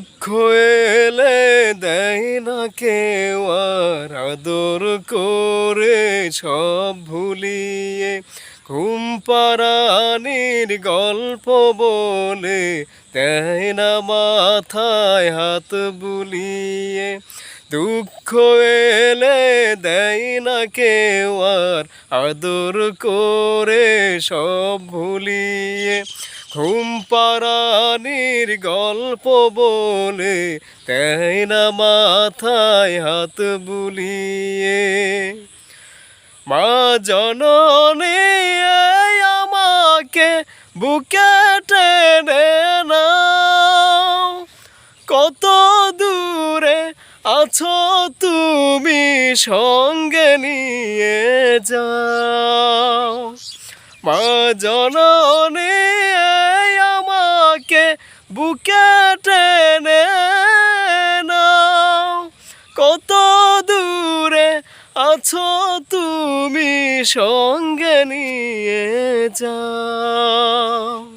দুঃখ এলে দেয় না কেউ আর আদর করে সব ভুলিয়ে। ঘুম পারানির গল্প বলে দেয় না মাথায় হাত বুলিয়ে। দুঃখ এলে দেয় না কেউ আর আদর করে সব ভুলিয়ে। ঘুম পারানির গল্প বলে দেয় না মাথায় হাত বুলিয়ে, মা জননী আমাকে বুকে টেনে কত দূরে আছো তুমি সঙ্গে নিয়ে যাও। মা জননী বুকে টেনে কত দূরে আছো তুমি সঙ্গে নিয়ে যাও।